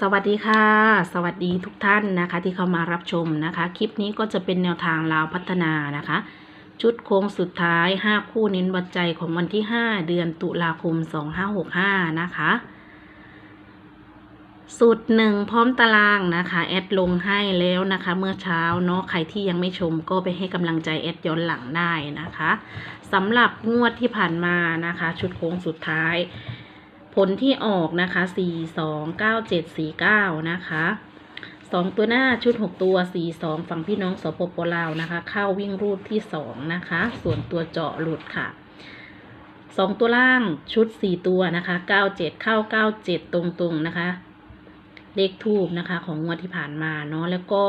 สวัสดีค่ะ สวัสดีทุกท่านนะคะที่เข้ามารับชมนะคะ คลิปนี้ก็จะเป็นแนวทางลาวพัฒนานะคะ ชุดโค้งสุดท้าย 5 คู่เน้นวัดใจของวันที่ 5 เดือนตุลาคม 2565 นะคะสูตรหนึ่งพร้อมตารางนะคะ แอดลงให้แล้วนะคะ เมื่อเช้าเนาะใครที่ยังไม่ชมก็ไปให้กำลังใจแอดย้อนหลังได้นะคะสำหรับงวดที่ผ่านมานะคะ ชุดโค้งสุดท้าย ผลที่ออกนะคะ 4 2 9 7 4 9 นะคะ 2 ตัวหน้าชุด 6 ตัว 4 2 ฝั่งพี่น้องสปปลาวนะคะ เข้าวิ่งรูดที่ 2 นะคะ ส่วนตัวเจาะหลุดค่ะ 2 ตัวล่างชุด 4 ตัวนะคะ 97 เข้า 97 ตรงๆนะคะ เลขทูบนะคะของงวดที่ผ่านมาเนาะแล้วก็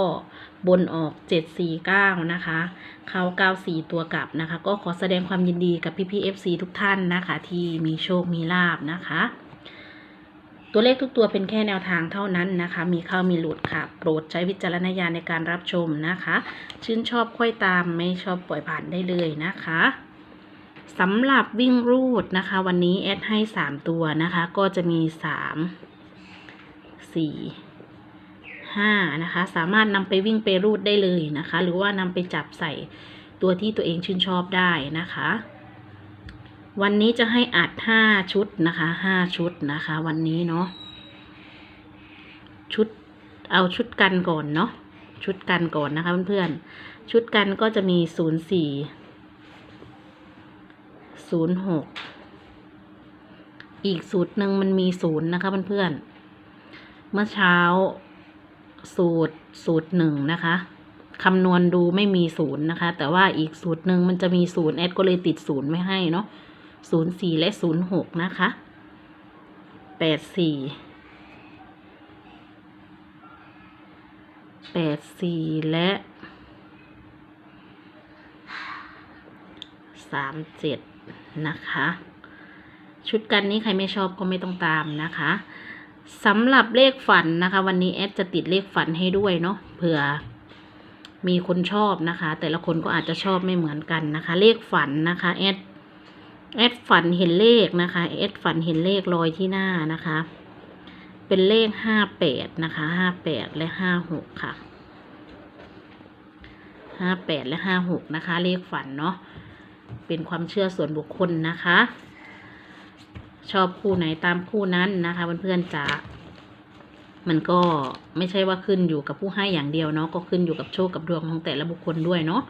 บนออก 749 นะคะ เข้า 94 ตัวกลับนะคะ ก็ขอแสดงความยินดีกับพี่พีเอฟซีทุกท่านนะคะ ที่มีโชค มีลาบนะคะ ตัวเลขทุกตัวเป็นแค่แนวทางเท่านั้นนะคะ มีเข้ามีหลุดค่ะ โปรดใช้วิจารณญาณในการรับชมนะคะ ชื่นชอบค่อยตามไม่ชอบปล่อยผ่านได้เลยนะคะสำหรับวิ่งรูดนะคะ วันนี้แอดให้ 3 ตัวนะคะ ก็จะมี 3 4ห้านะคะ สามารถนำไปวิ่งไปรูดได้เลยนะคะ หรือว่านำไปจับใส่ตัวที่ตัวเองชื่นชอบได้นะคะ วันนี้จะให้อัดห้าชุดนะคะห้าชุดนะคะ วันนี้เนาะชุดเอาชุดกันก่อนเนาะชุดกันก่อนนะคะเพื่อนๆชุดกันก็จะมีศูนย์สี่ศูนย์หกอีกสูตรหนึ่งมันมีศูนย์นะคะเพื่อนๆเมื่อเช้าสูตรสูตรหนึ่งนะคะคำนวณดูไม่มีศูนย์นะคะ แต่ว่าอีกสูตรหนึ่งมันจะมีศูนย์แอดก็เลยติดศูนย์ไม่ให้เนาะ ศูนย์สี่และศูนย์หกนะคะแปดสี่แปดสี่และสามเจ็ดนะคะ ชุดกันนี้ใครไม่ชอบก็ไม่ต้องตามนะคะสำหรับเลขฝันนะคะ วันนี้แอดจะติดเลขฝันให้ด้วยเนาะเผื่อมีคนชอบนะคะ แต่ละคนก็อาจจะชอบไม่เหมือนกันนะคะ เลขฝันนะคะแอด แอดฝันเห็นเลขนะคะแอดฝันเห็นเลขลอยที่หน้านะคะ เป็นเลขห้าแปดนะคะห้าแปดและห้าหกค่ะห้าแปดและห้าหกนะคะ เลขฝันเนาะเป็นความเชื่อส่วนบุคคลนะคะ ชอบคู่ไหนตามคู่นั้นนะคะเพื่อนๆจ๋ามันก็ไม่ใช่ว่าขึ้นอยู่กับผู้ให้อย่างเดียวเนาะก็ขึ้นอยู่กับโชคกับดวงของแต่ละบุคคลด้วยเนาะ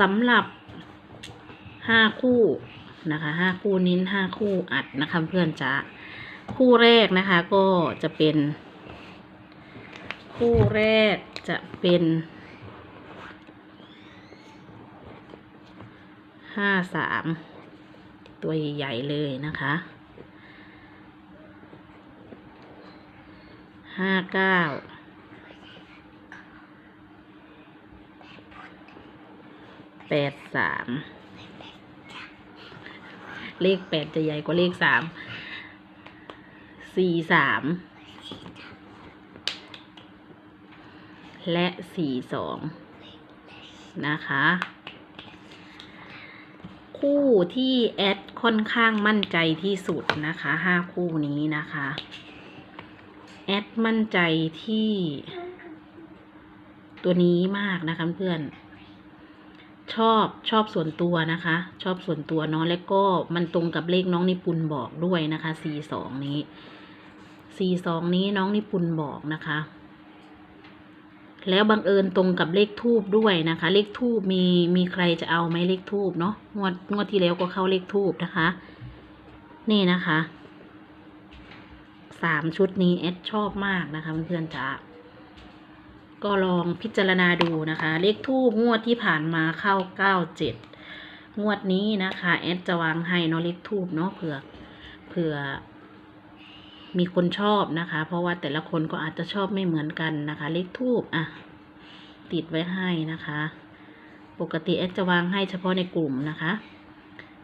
สำหรับห้าคู่ นะคะห้าคู่นิ้นห้าคู่อัดนะคะเพื่อนจ๋าคู่แรกนะคะก็จะเป็น คู่แรกจะเป็นห้าสามตัวใหญ่ๆเลยนะคะห้าเก้าแปดสาม เลขแปดจะใหญ่กว่าเลขสามสี่สามและสี่สองนะคะ คู่ที่แอดค่อนข้างมั่นใจที่สุดนะคะห้าคู่นี้นะคะแอดมั่นใจที่ตัวนี้มากนะคะเพื่อน ชอบชอบส่วนตัวนะคะ ชอบส่วนตัวเนาะแล้วก็มันตรงกับเลขน้องนิปุนบอกด้วยนะคะสี่สองนี้สี่สองนี้น้องนิปุนบอกนะคะ แล้วบังเอิญตรงกับเลขทูบด้วยนะคะ เลขทูบมีมีใครจะเอาไหมเลขทูบเนาะงวดงวดที่แล้วก็เข้าเลขทูบนะคะ นี่นะคะสามชุดนี้แอดชอบมากนะคะเพื่อนๆจ๋า ก็ลองพิจารณาดูนะคะ เลขทูบงวดที่ผ่านมาเข้าเก้าเจ็ดงวดนี้นะคะแอดจะวางให้เนาะเลขทูบเนาะเผื่อเผื่อ มีคนชอบนะคะ เพราะว่าแต่ละคนก็อาจจะชอบไม่เหมือนกันนะคะ เลขทูบอะ ติดไว้ให้นะคะ ปกติแอดจะวางให้เฉพาะในกลุ่มนะคะ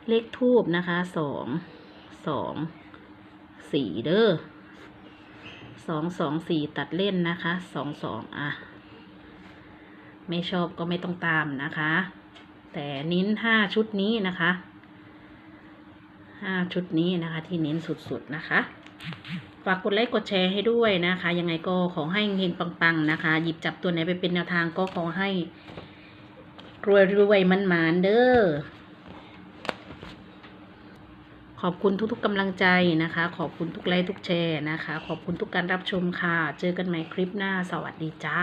เลขทูบนะคะสองสองสี่เด้อสองสองสี่ตัดเล่นนะคะสองสองอะ ไม่ชอบก็ไม่ต้องตามนะคะ แต่นิ้นห้าชุดนี้นะคะห้าชุดนี้นะคะ ที่เน้นสุดๆนะคะ ฝากกดไลค์กดแชร์ให้ด้วยนะคะ ยังไงก็ขอให้เฮงปัง ๆ นะคะ หยิบจับตัวไหนไปเป็นแนวทางก็ขอให้ รวยรวยมันมานเด้อขอบคุณทุกๆกำลังใจนะคะ ขอบคุณทุกไลค์ทุกแชร์นะคะ ขอบคุณทุกการรับชมค่ะ เจอกันใหม่คลิปหน้า สวัสดีจ้า